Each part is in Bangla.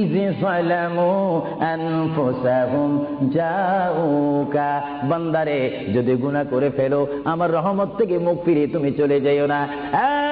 ইজ ظلموا أنفسهم جاءوك বান্দারে, যদি গুনাহ করে ফেলো, আমার রহমত থেকে মুখ ফিরিয়ে তুমি চলে যাইও না।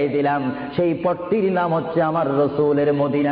দিলাম। সেই পট্টির নাম হচ্ছে আমার রসুলের মদিনা।